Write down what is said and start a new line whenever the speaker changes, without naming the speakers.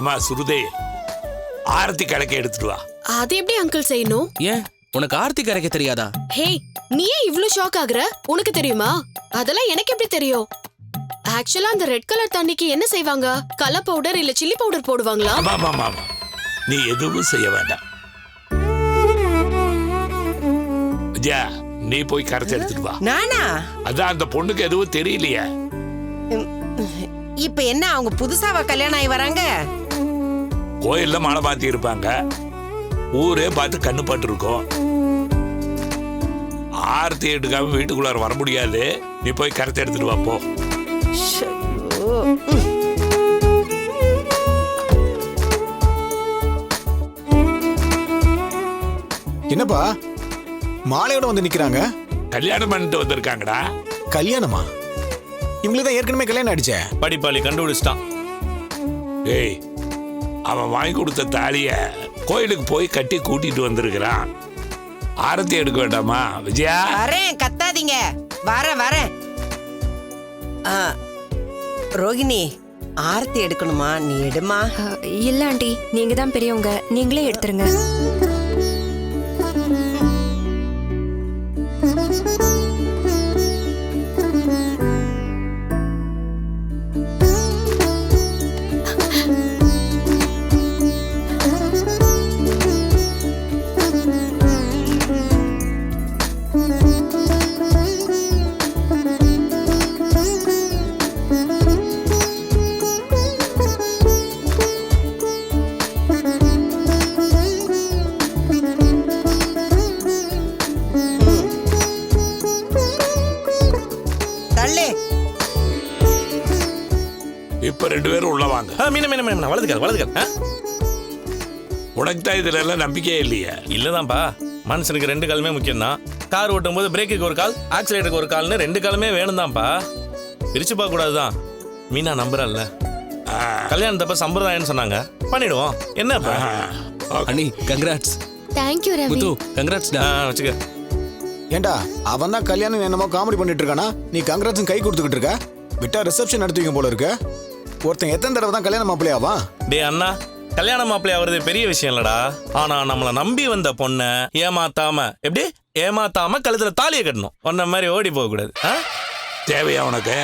ஏமா சுருதே. ஆரத்தி கணக்கு எடுத்துட்டு வா.
அது எப்படி அங்கிள் செய்யணும்?
ஏன்? உனக்கு ஆர்த்தி கரைக்க தெரியாதா?
ஹே நீ ஏன் இவ்ளோ ஷாக் ஆகுற? உனக்கு தெரியுமா? அதெல்லாம் எனக்கு எப்படி தெரியும்? ஆக்சுவலா அந்த ரெட் கலர் தண்ணிக்கு என்ன செய்வாங்க? கலர் பவுடர் இல்ல சில்லி பவுடர் போடுவாங்களா?
ஆமா ஆமா ஆமா ஆமா. நீ எதுவும் செய்ய வேண்டாம். விஜயா நீ போய் கரைச்சி எடுத்துட்டு வா.
நானா?
அதான் அந்த பொண்ணுக்கு எதுவும் தெரியலையே.
இப்ப என்ன அவங்க புதுசாவா கல்யாணம் ஆகி வராங்க?
கோயில்ல மாலை மாத்தி இருப்பாங்க ஊரே பார்த்து கண்ணு பட்டிருக்கோம். ஆரத்தி எடுக்காம வீட்டுக்குள்ளார வர முடியாது. நீ போய் கரைச்சி எடுத்துட்டு வா போ.
ஐயோ.
என்னப்பா? மாலையோட வந்து நிக்கிறாங்க?
கல்யாணம் பண்ணிட்டு வந்திருக்காங்கடா.
கல்யாணமா? இவங்களுக்கு தான் ஏற்கனவே கல்யாணம் ஆயிடுச்சே.
படிப்பாளி கண்டுபிடிச்சிட்டான்.
ஏய் அவன் வாங்கி கொடுத்த தாலிய கோயிலுக்கு போய் கட்டி கூட்டிட்டு வந்திருக்கிறான். ஆரத்தி எடுக்க வேண்டாமா விஜயா?
வரேன் கத்தாதீங்க. வரேன் வரேன். ஆ, ரோகிணி ஆரத்தி எடுக்கணுமா? நீ எடுமா?
இல்ல ஆண்டி நீங்க தான் பெரியவங்க. நீங்களே எடுத்துருங்க.
தள்ளு.
இப்ப ரெண்டு பேரும் உள்ள வாங்க.
ஆ, மீன மீன மீன வலதுக்கால் வலதுக்கால் ஆ?
உனக்கு தான் இதுல எல்லாம் நம்பிக்கையே இல்லையே.
இல்லதான்ப்பா. மனுஷனுக்கு ரெண்டு காலுமே முக்கியம் தான் கார் ஓட்டும் போது பிரேக்குக்கு ஒரு கால் ஆக்சிலேட்டருக்கு ஒரு கால்னு ரெண்டு காலுமே வேணும் தான்ப்பா பிரிச்சு பார்க்க கூடாதுதான். மீனா நம்புறல்ல
ஆ,
கல்யாணத்தப்ப சம்பிரதாயம்னு சொன்னாங்க. பண்ணிடுவோம். என்னப்பா?
ஆ, ஓகே.
அண்ணி congrats
thank you Ravi
Muthu congrats
ஆ, வச்சுக்க.
ஏண்டா அவன் தான் கல்யாணம் என்னமோ காமெடி பண்ணிட்டு இருக்கானா நீ கங்க்ராட்ஸ் கை கொடுத்துக்கிட்டு இருக்க? விட்டா ரிசப்ஷன் நடத்துவீங்க போல இருக்கு. ஒருத்தன் எத்தனை தடவை தான் கல்யாணம் மாப்பிள்ளையாவா
டேய் அண்ணா கல்யாண மாப்பிள்ளை ஆவறது பெரிய விஷயம் இல்லடா. ஆனா நம்மள நம்பி வந்த பொண்ண ஏமாத்தாம எப்படி? ஏமாத்தாம கழுத்துல தாலியை கட்டணும். உன்ன மாதிரி ஓடி போக கூடாது ஆ?
தேவையா உனக்கு?